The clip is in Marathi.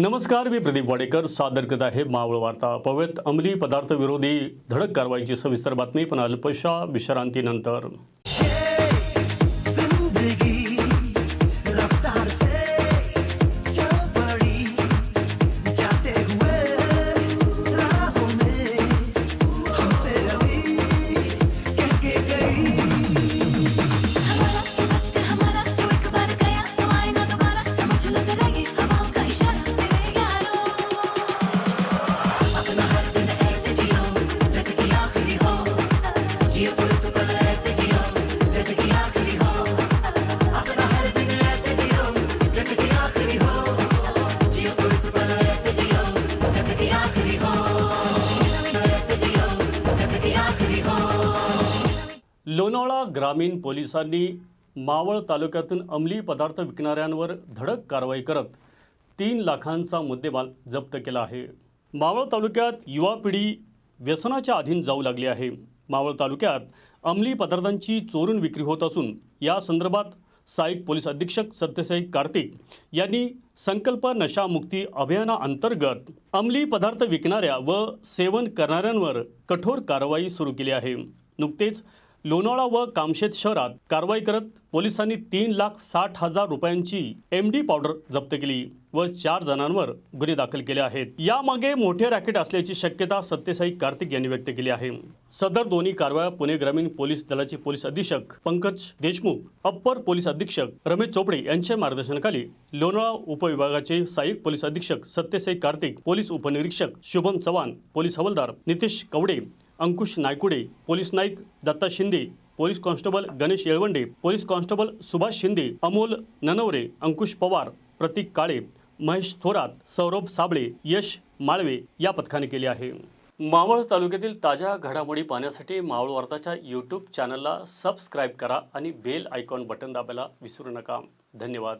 नमस्कार मी प्रदीप वाडेकर. सादर करत आहे मावळ वार्ता. पवेत अंमली पदार्थ विरोधी धडक कारवाईची सविस्तर बातमी पण अल्पशा विश्रांतीनंतर. लोणावळा ग्रामीण पोलिसांनी मावळ तालुक्यातून अंमली पदार्थ विकणाऱ्यांवर धडक कारवाई करत तीन लाखांचा मुद्देमाल जप्त केला आहे. मावळ तालुक्यात युवा पिढी व्यसनाच्या अधीन जाऊ लागली आहे. मावळ तालुक्यात अंमली पदार्थांची चोरून विक्री होत असून या संदर्भात सहाय्यक पोलीस अधीक्षक सत्यसाई कार्तिक यांनी संकल्प नशामुक्ती अभियानाअंतर्गत अंमली पदार्थ विकणाऱ्या व सेवन करणाऱ्यांवर कठोर कारवाई सुरू केली आहे. नुकतेच लोणावळा व कामशेत शहरात कारवाई करत पोलिसांनी तीन लाख साठ हजार रुपयांची एम डी पावडर जप्त केली व चार जणांवर गुन्हे दाखल केले आहेत. यामागे मोठे रॅकेट असल्याची शक्यता सत्यसाई कार्तिक यांनी व्यक्त केली आहे. सदर दोन्ही कारवाया पुणे ग्रामीण पोलीस दलाचे पोलीस अधीक्षक पंकज देशमुख अप्पर पोलीस अधीक्षक रमेश चोपडे यांच्या मार्गदर्शनाखाली लोणावळा उपविभागाचे सहाय्यक पोलीस अधीक्षक सत्यसाई कार्तिक पोलीस उपनिरीक्षक शुभम चव्हाण पोलीस हवालदार Nitesh Kawade Ankush Naikude police Naik Datta Shinde police constable Ganesh Yelwande police constable Subhash Shinde Amol Nanaware Ankush Pawar Pratik Kale Mahesh Thorat Saurabh Sable Yash Malve या पथकाने केले आहे. मावळ तालुक्यातील ताज्या घडामोडी पाहण्यासाठी मावळ वार्ताच्या यूट्यूब चॅनलला सबस्क्राईब करा आणि बेल आयकॉन बटन दाबायला विसरू नका. धन्यवाद.